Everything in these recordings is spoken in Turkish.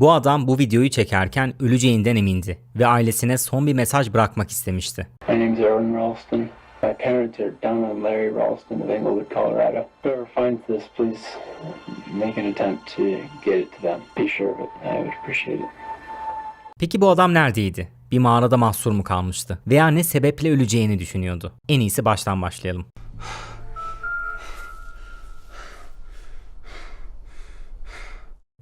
Bu adam bu videoyu çekerken öleceğinden emindi ve ailesine son bir mesaj bırakmak istemişti. My name's Erwin Ralston. My parents are down on Larry Ralston of Englewood, Colorado. Whoever finds this, please make an attempt to get it to them. Be sure of it. I would appreciate it. Peki bu adam neredeydi? Bir mağarada mahsur mu kalmıştı? Veya ne sebeple öleceğini düşünüyordu? En iyisi baştan başlayalım.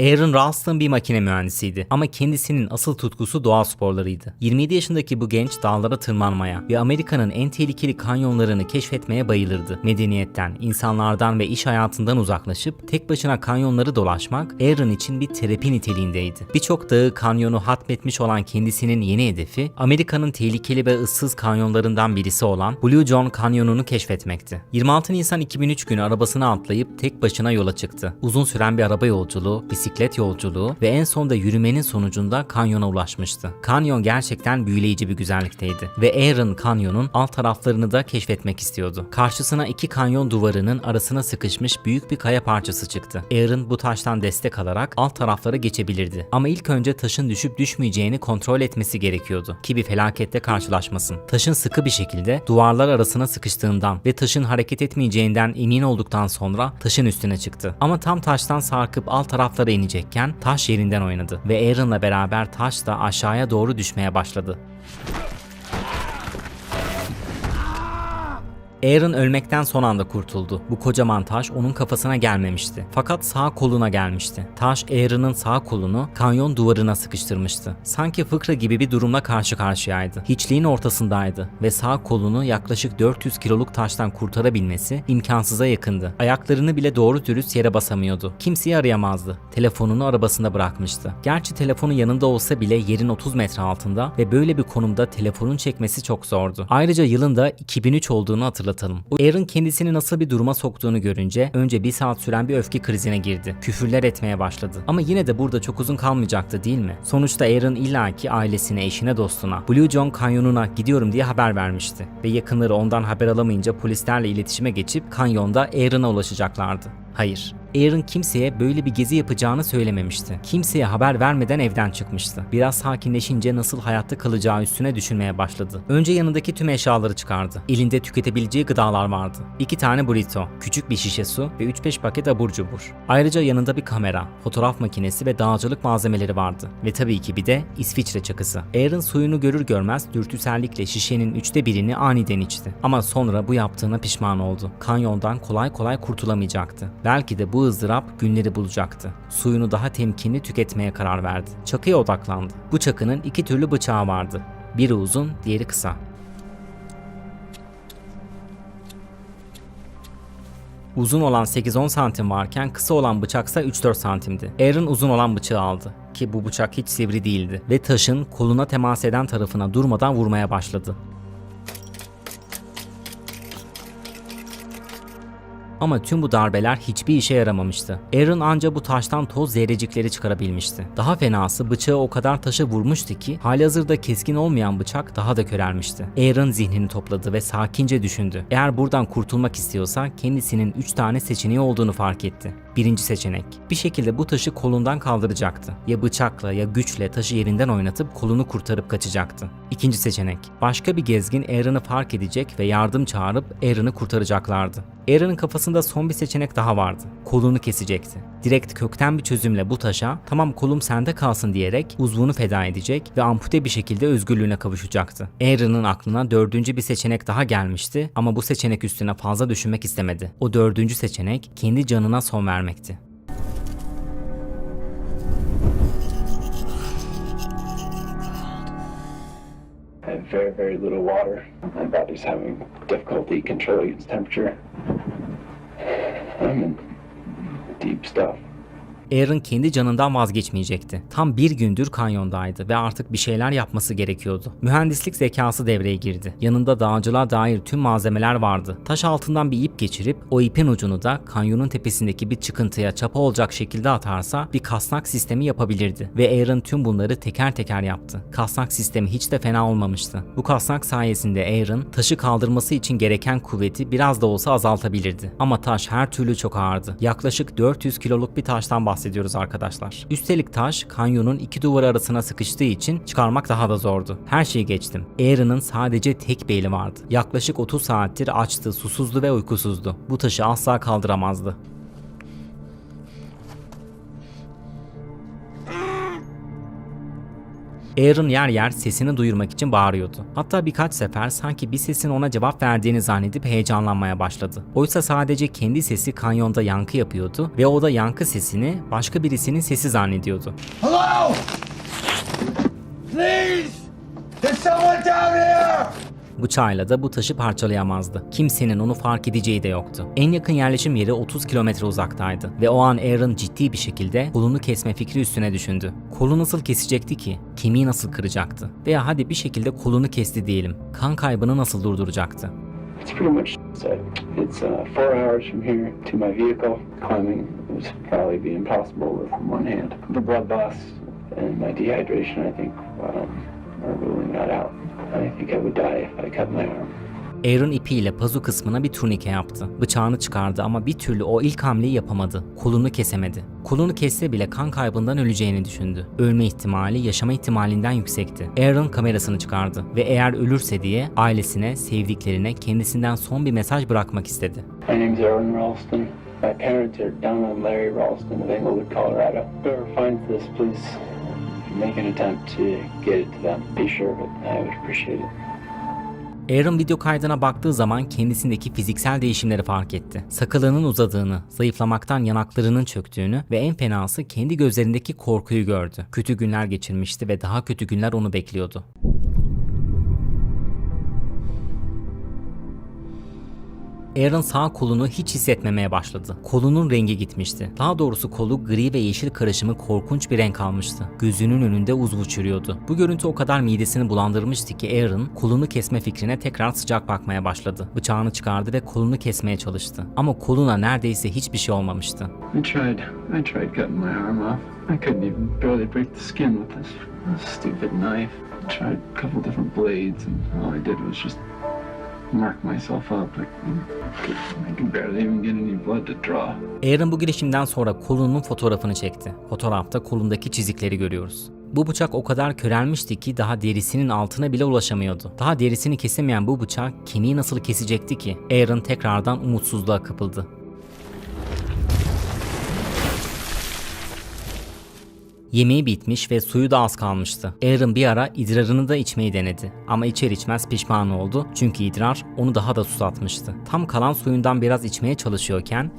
Aaron Ralston bir makine mühendisiydi ama kendisinin asıl tutkusu doğa sporlarıydı. 27 yaşındaki bu genç dağlara tırmanmaya ve Amerika'nın en tehlikeli kanyonlarını keşfetmeye bayılırdı. Medeniyetten, insanlardan ve iş hayatından uzaklaşıp tek başına kanyonları dolaşmak Aaron için bir terapi niteliğindeydi. Birçok dağı kanyonu hatmetmiş olan kendisinin yeni hedefi Amerika'nın tehlikeli ve ıssız kanyonlarından birisi olan Blue John Kanyonu'nu keşfetmekti. 26 Nisan 2003 günü arabasına atlayıp tek başına yola çıktı. Uzun süren bir araba yolculuğu, bisiklet yolculuğu ve en sonunda yürümenin sonucunda kanyona ulaşmıştı. Kanyon gerçekten büyüleyici bir güzellikteydi ve Aaron kanyonun alt taraflarını da keşfetmek istiyordu. Karşısına iki kanyon duvarının arasına sıkışmış büyük bir kaya parçası çıktı. Aaron bu taştan destek alarak alt taraflara geçebilirdi. Ama ilk önce taşın düşüp düşmeyeceğini kontrol etmesi gerekiyordu ki bir felakette karşılaşmasın. Taşın sıkı bir şekilde duvarlar arasına sıkıştığından ve taşın hareket etmeyeceğinden emin olduktan sonra taşın üstüne çıktı. Ama tam taştan sarkıp alt taraflara inecekken taş yerinden oynadı ve Aaron'la beraber taş da aşağıya doğru düşmeye başladı. Aaron ölmekten son anda kurtuldu. Bu kocaman taş onun kafasına gelmemişti. Fakat sağ koluna gelmişti. Taş Aaron'ın sağ kolunu kanyon duvarına sıkıştırmıştı. Sanki fıkra gibi bir durumla karşı karşıyaydı. Hiçliğin ortasındaydı ve sağ kolunu yaklaşık 400 kiloluk taştan kurtarabilmesi imkansıza yakındı. Ayaklarını bile doğru dürüst yere basamıyordu. Kimseyi arayamazdı. Telefonunu arabasında bırakmıştı. Gerçi telefonu yanında olsa bile yerin 30 metre altında ve böyle bir konumda telefonun çekmesi çok zordu. Ayrıca yılın da 2003 olduğunu hatırlatalım. Aaron kendisini nasıl bir duruma soktuğunu görünce önce bir saat süren bir öfke krizine girdi. Küfürler etmeye başladı. Ama yine de burada çok uzun kalmayacaktı değil mi? Sonuçta Aaron illaki ailesine, eşine, dostuna Blue John kanyonuna gidiyorum diye haber vermişti. Ve yakınları ondan haber alamayınca polislerle iletişime geçip kanyonda Aaron'a ulaşacaklardı. Hayır. Aaron kimseye böyle bir gezi yapacağını söylememişti. Kimseye haber vermeden evden çıkmıştı. Biraz sakinleşince nasıl hayatta kalacağı üstüne düşünmeye başladı. Önce yanındaki tüm eşyaları çıkardı. Elinde tüketebileceği gıdalar vardı. İki tane burrito, küçük bir şişe su ve 3-5 paket abur cubur. Ayrıca yanında bir kamera, fotoğraf makinesi ve dağcılık malzemeleri vardı. Ve tabii ki bir de İsviçre çakısı. Aaron suyunu görür görmez dürtüsellikle şişenin üçte birini aniden içti. Ama sonra bu yaptığına pişman oldu. Kanyondan kolay kolay kurtulamayacaktı. Belki de bu ızdırap günleri bulacaktı. Suyunu daha temkinli tüketmeye karar verdi. Çakıya odaklandı. Bu çakının iki türlü bıçağı vardı. Biri uzun, diğeri kısa. Uzun olan 8-10 santim varken kısa olan bıçaksa 3-4 santimdi. Aaron uzun olan bıçağı aldı ki bu bıçak hiç sivri değildi ve taşın koluna temas eden tarafına durmadan vurmaya başladı. Ama tüm bu darbeler hiçbir işe yaramamıştı. Aaron anca bu taştan toz zerrecikleri çıkarabilmişti. Daha fenası bıçağı o kadar taşa vurmuştu ki halihazırda keskin olmayan bıçak daha da körelmişti. Aaron zihnini topladı ve sakince düşündü. Eğer buradan kurtulmak istiyorsa kendisinin 3 tane seçeneği olduğunu fark etti. Birinci seçenek. Bir şekilde bu taşı kolundan kaldıracaktı. Ya bıçakla ya güçle taşı yerinden oynatıp kolunu kurtarıp kaçacaktı. İkinci seçenek. Başka bir gezgin Aaron'ı fark edecek ve yardım çağırıp Aaron'ı kurtaracaklardı. Aaron'ın kafasında son bir seçenek daha vardı. Kolunu kesecekti. Direkt kökten bir çözümle bu taşa tamam kolum sende kalsın diyerek uzvunu feda edecek ve ampute bir şekilde özgürlüğüne kavuşacaktı. Aaron'ın aklına dördüncü bir seçenek daha gelmişti ama bu seçenek üstüne fazla düşünmek istemedi. O dördüncü seçenek kendi canına son vermekti. I have very, very little water. My body's having difficulty controlling its temperature. I'm in deep stuff. Aaron kendi canından vazgeçmeyecekti. Tam bir gündür kanyondaydı ve artık bir şeyler yapması gerekiyordu. Mühendislik zekası devreye girdi. Yanında dağcılığa dair tüm malzemeler vardı. Taş altından bir ip geçirip o ipin ucunu da kanyonun tepesindeki bir çıkıntıya çapa olacak şekilde atarsa bir kasnak sistemi yapabilirdi. Ve Aaron tüm bunları teker teker yaptı. Kasnak sistemi hiç de fena olmamıştı. Bu kasnak sayesinde Aaron taşı kaldırması için gereken kuvveti biraz da olsa azaltabilirdi. Ama taş her türlü çok ağırdı. Yaklaşık 400 kiloluk bir taştan bahsediyoruz bahsediyoruz arkadaşlar. Üstelik taş kanyonun iki duvar arasına sıkıştığı için çıkarmak daha da zordu. Her şeyi geçtim. Aaron'ın sadece tek bir eli vardı. Yaklaşık 30 saattir açtı, susuzdu ve uykusuzdu. Bu taşı asla kaldıramazdı. Aaron yer yer sesini duyurmak için bağırıyordu. Hatta birkaç sefer sanki bir sesin ona cevap verdiğini zannedip heyecanlanmaya başladı. Oysa sadece kendi sesi kanyonda yankı yapıyordu ve o da yankı sesini başka birisinin sesi zannediyordu. Hello? Please! There's someone down here! Bıçağıyla da bu taşı parçalayamazdı. Kimsenin onu fark edeceği de yoktu. En yakın yerleşim yeri 30 kilometre uzaktaydı ve o an Aaron ciddi bir şekilde kolunu kesme fikri üstüne düşündü. Kolu nasıl kesecekti ki? Kemiği nasıl kıracaktı? Veya hadi bir şekilde kolunu kesti diyelim. Kan kaybını nasıl durduracaktı? It's pretty much set. It's uh, four hours from here to my vehicle. Climbing would probably be impossible with one hand. The blood loss and my dehydration, I think, um, Aaron ipiyle pazu kısmına bir turnike yaptı. Bıçağını çıkardı ama bir türlü o ilk hamleyi yapamadı. Kolunu kesemedi. Kolunu kesse bile kan kaybından öleceğini düşündü. Ölme ihtimali yaşama ihtimalinden yüksekti. Aaron kamerasını çıkardı ve eğer ölürse diye ailesine, sevdiklerine kendisinden son bir mesaj bırakmak istedi. My name's Aaron Ralston. My parents are down on Larry Ralston of Englewood, Colorado. Whoever finds this, please make an attempt to get it to them. Be sure of it. I would appreciate it. Aaron video kaydına baktığı zaman kendisindeki fiziksel değişimleri fark etti. Sakalının uzadığını, zayıflamaktan yanaklarının çöktüğünü ve en fenası kendi gözlerindeki korkuyu gördü. Kötü günler geçirmişti ve daha kötü günler onu bekliyordu. Aaron sağ kolunu hiç hissetmemeye başladı. Kolunun rengi gitmişti. Daha doğrusu kolu gri ve yeşil karışımı korkunç bir renk almıştı. Gözünün önünde uzvu çürüyordu. Bu görüntü o kadar midesini bulandırmıştı ki Aaron kolunu kesme fikrine tekrar sıcak bakmaya başladı. Bıçağını çıkardı ve kolunu kesmeye çalıştı. Ama koluna neredeyse hiçbir şey olmamıştı. I tried. I tried cutting my arm off. I couldn't even barely break the skin with this, stupid knife. I tried a couple different blades, and all I did was just mark myself up. I could barely even get any blood to draw. Aaron bu girişimden sonra kolunun fotoğrafını çekti. Fotoğrafta kolundaki çizikleri görüyoruz. Bu bıçak o kadar körelmişti ki daha derisinin altına bile ulaşamıyordu. Daha derisini kesemeyen bu bıçak kemiği nasıl kesecekti ki? Aaron tekrardan umutsuzluğa kapıldı. Yemeği bitmiş ve suyu da az kalmıştı. Aaron bir ara idrarını da içmeyi denedi. Ama içer içmez pişman oldu çünkü idrar onu daha da susatmıştı. Tam kalan suyundan biraz içmeye çalışıyorken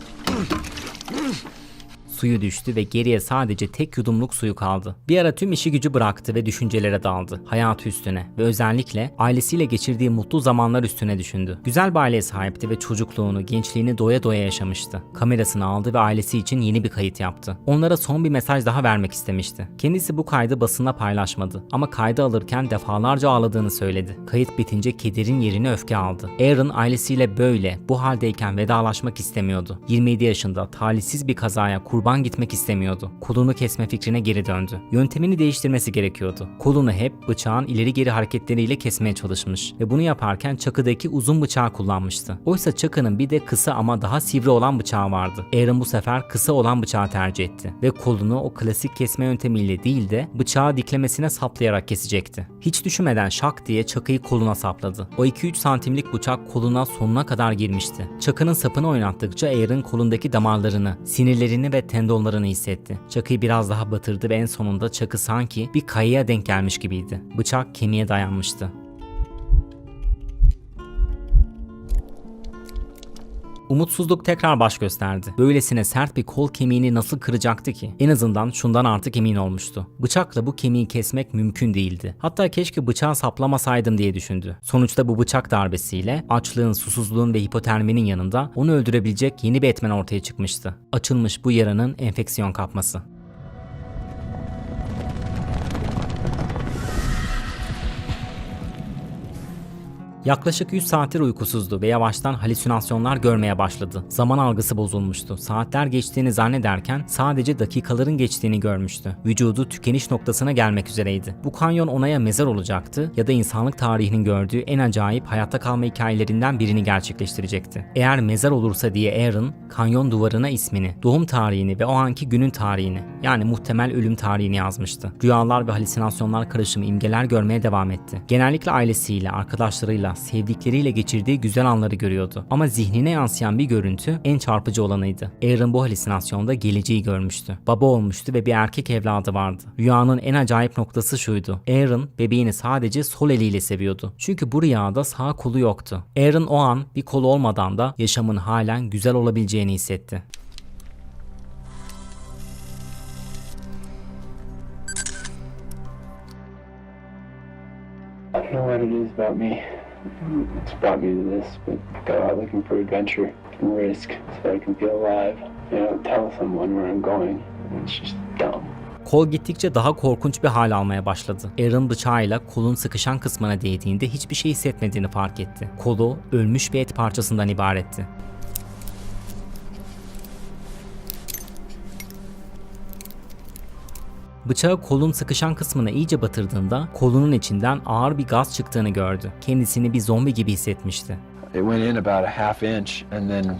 suyu düştü ve geriye sadece tek yudumluk suyu kaldı. Bir ara tüm işi gücü bıraktı ve düşüncelere daldı. Hayatı üstüne ve özellikle ailesiyle geçirdiği mutlu zamanlar üstüne düşündü. Güzel bir aileye sahipti ve çocukluğunu, gençliğini doya doya yaşamıştı. Kamerasını aldı ve ailesi için yeni bir kayıt yaptı. Onlara son bir mesaj daha vermek istemişti. Kendisi bu kaydı basına paylaşmadı ama kaydı alırken defalarca ağladığını söyledi. Kayıt bitince kederin yerini öfke aldı. Aaron ailesiyle böyle, bu haldeyken vedalaşmak istemiyordu. 27 yaşında talihsiz bir kazaya kurban gitmek istemiyordu. Kolunu kesme fikrine geri döndü. Yöntemini değiştirmesi gerekiyordu. Kolunu hep bıçağın ileri geri hareketleriyle kesmeye çalışmış ve bunu yaparken çakıdaki uzun bıçağı kullanmıştı. Oysa çakının bir de kısa ama daha sivri olan bıçağı vardı. Aaron bu sefer kısa olan bıçağı tercih etti ve kolunu o klasik kesme yöntemiyle değil de bıçağı diklemesine saplayarak kesecekti. Hiç düşünmeden şak diye çakıyı koluna sapladı. O 2-3 santimlik bıçak koluna sonuna kadar girmişti. Çakının sapını oynattıkça Aaron kolundaki damarlarını, sinirlerini ve tendonlarını hissetti. Çakıyı biraz daha batırdı ve en sonunda çakı sanki bir kayaya denk gelmiş gibiydi. Bıçak kemiğe dayanmıştı. Umutsuzluk tekrar baş gösterdi. Böylesine sert bir kol kemiğini nasıl kıracaktı ki? En azından şundan artık emin olmuştu. Bıçakla bu kemiği kesmek mümkün değildi. Hatta keşke bıçağı saplamasaydım diye düşündü. Sonuçta bu bıçak darbesiyle açlığın, susuzluğun ve hipoterminin yanında onu öldürebilecek yeni bir etmen ortaya çıkmıştı. Açılmış bu yaranın enfeksiyon kapması. Yaklaşık 100 saattir uykusuzdu ve yavaştan halüsinasyonlar görmeye başladı. Zaman algısı bozulmuştu. Saatler geçtiğini zannederken sadece dakikaların geçtiğini görmüştü. Vücudu tükeniş noktasına gelmek üzereydi. Bu kanyon ona ya mezar olacaktı ya da insanlık tarihinin gördüğü en acayip hayatta kalma hikayelerinden birini gerçekleştirecekti. Eğer mezar olursa diye Aaron, kanyon duvarına ismini, doğum tarihini ve o anki günün tarihini yani muhtemel ölüm tarihini yazmıştı. Rüyalar ve halüsinasyonlar karışımı imgeler görmeye devam etti. Genellikle ailesiyle, arkadaşlarıyla, sevdikleriyle geçirdiği güzel anları görüyordu. Ama zihnine yansıyan bir görüntü en çarpıcı olanıydı. Aaron bu halüsinasyonda geleceği görmüştü. Baba olmuştu ve bir erkek evladı vardı. Rüyanın en acayip noktası şuydu. Aaron bebeğini sadece sol eliyle seviyordu. Çünkü bu rüyada sağ kolu yoktu. Aaron o an bir kolu olmadan da yaşamın halen güzel olabileceğini hissetti. I don't know what it is about me. It's brought me to this, but go out looking for adventure and risk so I can feel alive. You know, tell someone where I'm going. It's just dumb. Kol gittikçe daha korkunç bir hal almaya başladı. Aaron bıçağıyla kolun sıkışan kısmına değdiğinde hiçbir şey hissetmediğini fark etti. Kolu ölmüş bir et parçasından ibaretti. Bıçağı kolun sıkışan kısmına iyice batırdığında kolunun içinden ağır bir gaz çıktığını gördü. Kendisini bir zombi gibi hissetmişti. It went in about a half inch, and then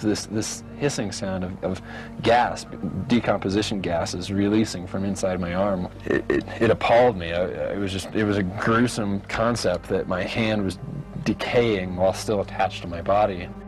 this this hissing sound of, of gas, decomposition gases releasing from inside my arm. It, it, it appalled me. I, it was just it was a gruesome concept that my hand was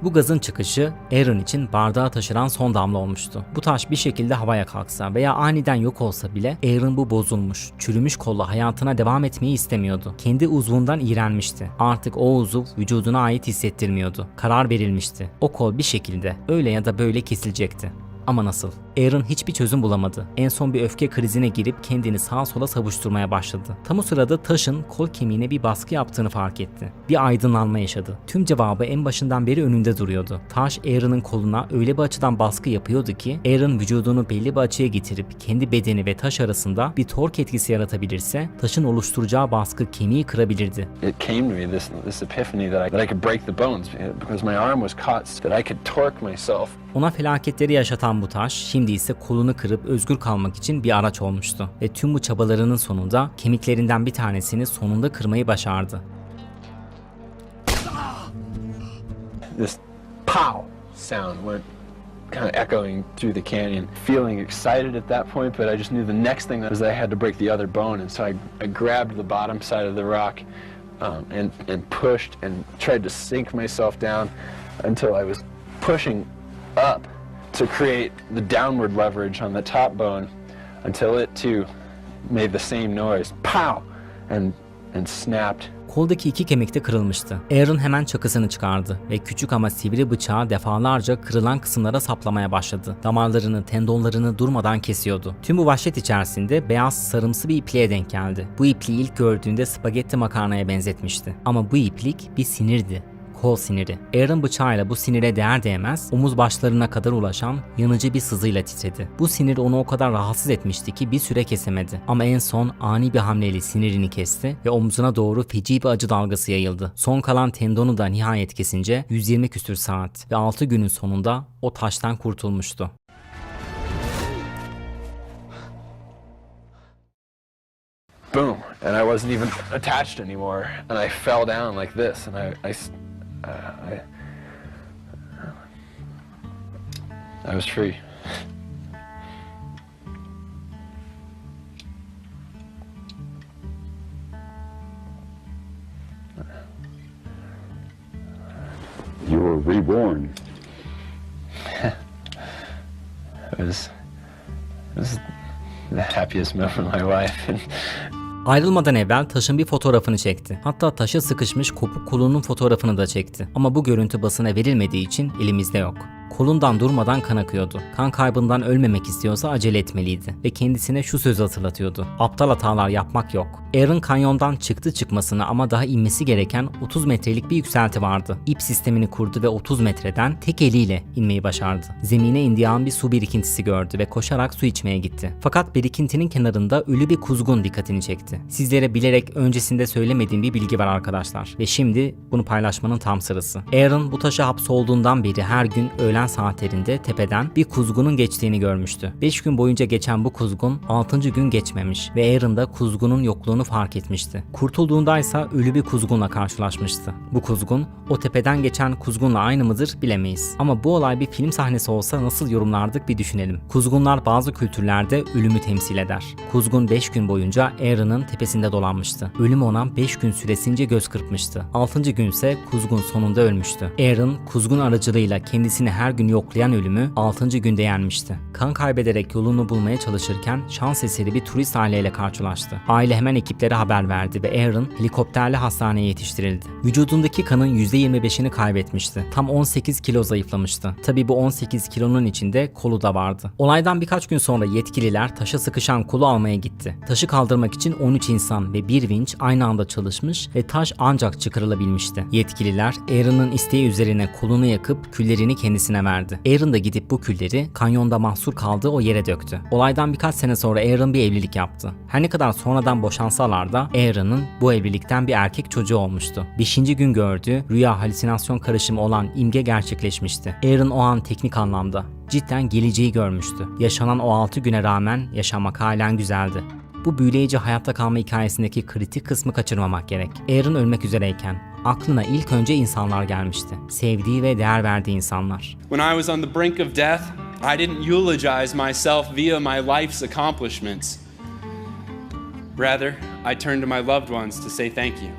Bu gazın çıkışı Aaron için bardağa taşıran son damla olmuştu. Bu taş bir şekilde havaya kalksa veya aniden yok olsa bile Aaron bu bozulmuş, çürümüş kolla hayatına devam etmeyi istemiyordu. Kendi uzvundan iğrenmişti. Artık o uzuv vücuduna ait hissettirmiyordu. Karar verilmişti. O kol bir şekilde öyle ya da böyle kesilecekti. Ama nasıl? Aaron hiçbir çözüm bulamadı. En son bir öfke krizine girip kendini sağa sola savuşturmaya başladı. Tam o sırada taşın kol kemiğine bir baskı yaptığını fark etti. Bir aydınlanma yaşadı. Tüm cevabı en başından beri önünde duruyordu. Taş Aaron'ın koluna öyle bir açıdan baskı yapıyordu ki Aaron vücudunu belli bir açıya getirip kendi bedeni ve taş arasında bir tork etkisi yaratabilirse taşın oluşturacağı baskı kemiği kırabilirdi. It came to me this this epiphany that I that I could break the bones because my arm was caught, that I could torque myself Ona felaketleri yaşatan bu taş şimdi ise kolunu kırıp özgür kalmak için bir araç olmuştu. Ve tüm bu çabalarının sonunda kemiklerinden bir tanesini sonunda kırmayı başardı. this pow sound went kind of echoing through the canyon. Feeling excited at that point, but I just knew the next thing was I had to break the other bone, and so I, I grabbed the bottom side of the rock um, and, and pushed and tried to sink myself down until I was pushing up to create the downward leverage on the top bone until it too made the same noise, pow, and and snapped Koldaki iki kemik de kırılmıştı. Aaron hemen çakısını çıkardı ve küçük ama sivri bıçağı defalarca kırılan kısımlara saplamaya başladı. Damarlarını, tendonlarını durmadan kesiyordu. Tüm bu vahşet içerisinde beyaz sarımsı bir ipliğe denk geldi. Bu ipliği ilk gördüğünde spagetti makarnaya benzetmişti. Ama bu iplik bir sinirdi kol siniri. Aaron bıçağıyla bu sinire değer değmez omuz başlarına kadar ulaşan yanıcı bir sızıyla titredi. Bu sinir onu o kadar rahatsız etmişti ki bir süre kesemedi. Ama en son ani bir hamleyle sinirini kesti ve omzuna doğru feci bir acı dalgası yayıldı. Son kalan tendonu da nihayet kesince 120 küsür saat ve 6 günün sonunda o taştan kurtulmuştu. boom, and I wasn't even attached anymore, and I fell down like this, and I, I I, I was free. You were reborn. It was, it was the happiest moment of my life, and Ayrılmadan evvel taşın bir fotoğrafını çekti. Hatta taşa sıkışmış kopuk kolunun fotoğrafını da çekti. Ama bu görüntü basına verilmediği için elimizde yok. Kolundan durmadan kan akıyordu. Kan kaybından ölmemek istiyorsa acele etmeliydi ve kendisine şu sözü hatırlatıyordu. Aptal hatalar yapmak yok. Aaron kanyondan çıktı çıkmasını ama daha inmesi gereken 30 metrelik bir yükselti vardı. İp sistemini kurdu ve 30 metreden tek eliyle inmeyi başardı. Zemine indiği an bir su birikintisi gördü ve koşarak su içmeye gitti. Fakat birikintinin kenarında ölü bir kuzgun dikkatini çekti. Sizlere bilerek öncesinde söylemediğim bir bilgi var arkadaşlar ve şimdi bunu paylaşmanın tam sırası. Aaron bu taşa hapsolduğundan beri her gün öğlen saatlerinde tepeden bir kuzgunun geçtiğini görmüştü. 5 gün boyunca geçen bu kuzgun 6. gün geçmemiş ve Aaron da kuzgunun yokluğunu fark etmişti. Kurtulduğunda ise ölü bir kuzgunla karşılaşmıştı. Bu kuzgun o tepeden geçen kuzgunla aynı mıdır bilemeyiz. Ama bu olay bir film sahnesi olsa nasıl yorumlardık bir düşünelim. Kuzgunlar bazı kültürlerde ölümü temsil eder. Kuzgun 5 gün boyunca Aaron'ın tepesinde dolanmıştı. Ölüm ona 5 gün süresince göz kırpmıştı. 6. günse kuzgun sonunda ölmüştü. Aaron kuzgun aracılığıyla kendisini her gün yoklayan ölümü 6. günde yenmişti. Kan kaybederek yolunu bulmaya çalışırken şans eseri bir turist aileyle karşılaştı. Aile hemen ekiplere haber verdi ve Aaron helikopterle hastaneye yetiştirildi. Vücudundaki kanın %25'ini kaybetmişti. Tam 18 kilo zayıflamıştı. Tabi bu 18 kilonun içinde kolu da vardı. Olaydan birkaç gün sonra yetkililer taşa sıkışan kolu almaya gitti. Taşı kaldırmak için 13 insan ve bir vinç aynı anda çalışmış ve taş ancak çıkarılabilmişti. Yetkililer Aaron'ın isteği üzerine kolunu yakıp küllerini kendisine verdi. Aaron da gidip bu külleri kanyonda mahsur kaldığı o yere döktü. Olaydan birkaç sene sonra Aaron bir evlilik yaptı. Her ne kadar sonradan boşansalar da Aaron'ın bu evlilikten bir erkek çocuğu olmuştu. Beşinci gün gördüğü rüya halüsinasyon karışımı olan imge gerçekleşmişti. Aaron o an teknik anlamda cidden geleceği görmüştü. Yaşanan o 6 güne rağmen yaşamak halen güzeldi. Bu büyüleyici hayatta kalma hikayesindeki kritik kısmı kaçırmamak gerek. Aaron ölmek üzereyken aklına ilk önce insanlar gelmişti. Sevdiği ve değer verdiği insanlar. When I was on the brink of death, I didn't eulogize myself via my life's accomplishments. Rather, I turned to my loved ones to say thank you.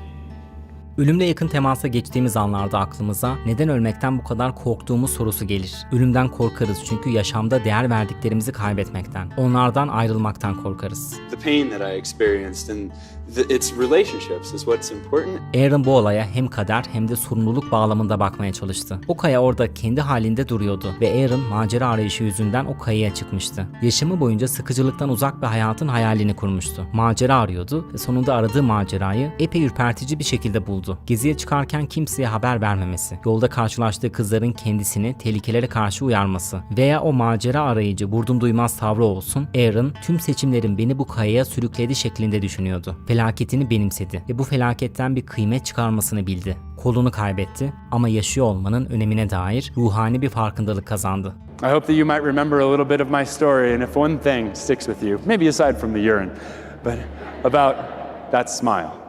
Ölümle yakın temasa geçtiğimiz anlarda aklımıza neden ölmekten bu kadar korktuğumuz sorusu gelir. Ölümden korkarız çünkü yaşamda değer verdiklerimizi kaybetmekten, onlardan ayrılmaktan korkarız. The pain that I experienced and its relationships is what's important. Aaron bu olaya hem kader hem de sorumluluk bağlamında bakmaya çalıştı. O kaya orada kendi halinde duruyordu ve Aaron macera arayışı yüzünden o kayaya çıkmıştı. Yaşamı boyunca sıkıcılıktan uzak bir hayatın hayalini kurmuştu. Macera arıyordu ve sonunda aradığı macerayı epey ürpertici bir şekilde buldu. Geziye çıkarken kimseye haber vermemesi, yolda karşılaştığı kızların kendisini tehlikelere karşı uyarması veya o macera arayıcı vurdum duymaz tavrı olsun, Aaron tüm seçimlerin beni bu kayaya sürükledi şeklinde düşünüyordu. Felaketini benimsedi ve bu felaketten bir kıymet çıkarmasını bildi. Kolunu kaybetti ama yaşıyor olmanın önemine dair ruhani bir farkındalık kazandı. I hope that you might remember a little bit of my story, and if one thing sticks with you, maybe aside from the urine, but about that smile.